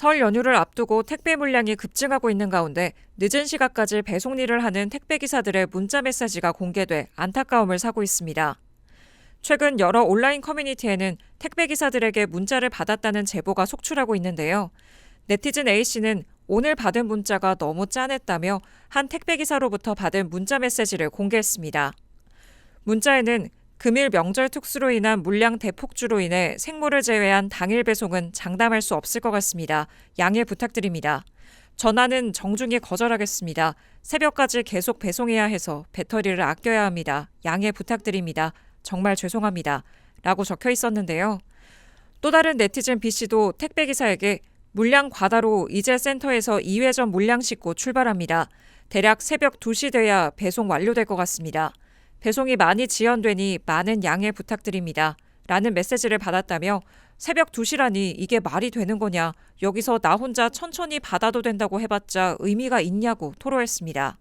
설 연휴를 앞두고 택배 물량이 급증하고 있는 가운데 늦은 시각까지 배송 일을 하는 택배 기사들의 문자 메시지가 공개돼 안타까움을 사고 있습니다. 최근 여러 온라인 커뮤니티에는 택배 기사들에게 문자를 받았다는 제보가 속출하고 있는데요. 네티즌 A씨는 오늘 받은 문자가 너무 짠했다며 한 택배 기사로부터 받은 문자 메시지를 공개했습니다. 문자에는 금일 명절 특수로 인한 물량 대폭주로 인해 생물을 제외한 당일 배송은 장담할 수 없을 것 같습니다. 양해 부탁드립니다. 전화는 정중히 거절하겠습니다. 새벽까지 계속 배송해야 해서 배터리를 아껴야 합니다. 양해 부탁드립니다. 정말 죄송합니다. 라고 적혀 있었는데요. 또 다른 네티즌 B씨도 택배 기사에게 물량 과다로 이제 센터에서 2회전 물량 싣고 출발합니다. 대략 새벽 2시 돼야 배송 완료될 것 같습니다. 배송이 많이 지연되니 많은 양해 부탁드립니다. 라는 메시지를 받았다며 새벽 2시라니 이게 말이 되는 거냐. 여기서 나 혼자 천천히 받아도 된다고 해봤자 의미가 있냐고 토로했습니다.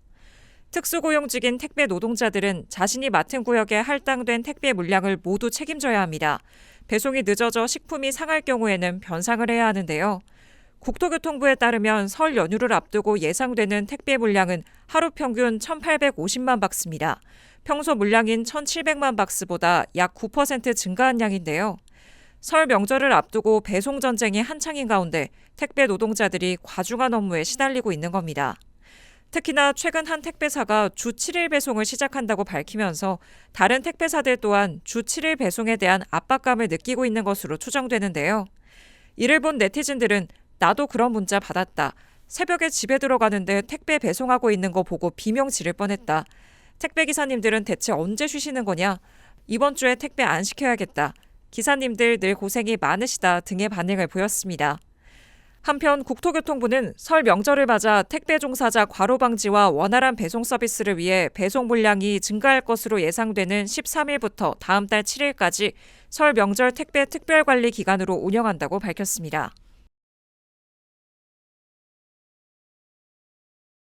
특수고용직인 택배 노동자들은 자신이 맡은 구역에 할당된 택배 물량을 모두 책임져야 합니다. 배송이 늦어져 식품이 상할 경우에는 변상을 해야 하는데요. 국토교통부에 따르면 설 연휴를 앞두고 예상되는 택배 물량은 하루 평균 1,850만 박스입니다. 평소 물량인 1,700만 박스보다 약 9% 증가한 양인데요. 설 명절을 앞두고 배송 전쟁이 한창인 가운데 택배 노동자들이 과중한 업무에 시달리고 있는 겁니다. 특히나 최근 한 택배사가 주 7일 배송을 시작한다고 밝히면서 다른 택배사들 또한 주 7일 배송에 대한 압박감을 느끼고 있는 것으로 추정되는데요. 이를 본 네티즌들은 나도 그런 문자 받았다. 새벽에 집에 들어가는데 택배 배송하고 있는 거 보고 비명 지를 뻔했다. 택배 기사님들은 대체 언제 쉬시는 거냐? 이번 주에 택배 안 시켜야겠다. 기사님들 늘 고생이 많으시다 등의 반응을 보였습니다. 한편 국토교통부는 설 명절을 맞아 택배 종사자 과로 방지와 원활한 배송 서비스를 위해 배송 물량이 증가할 것으로 예상되는 13일부터 다음 달 7일까지 설 명절 택배 특별 관리 기간으로 운영한다고 밝혔습니다.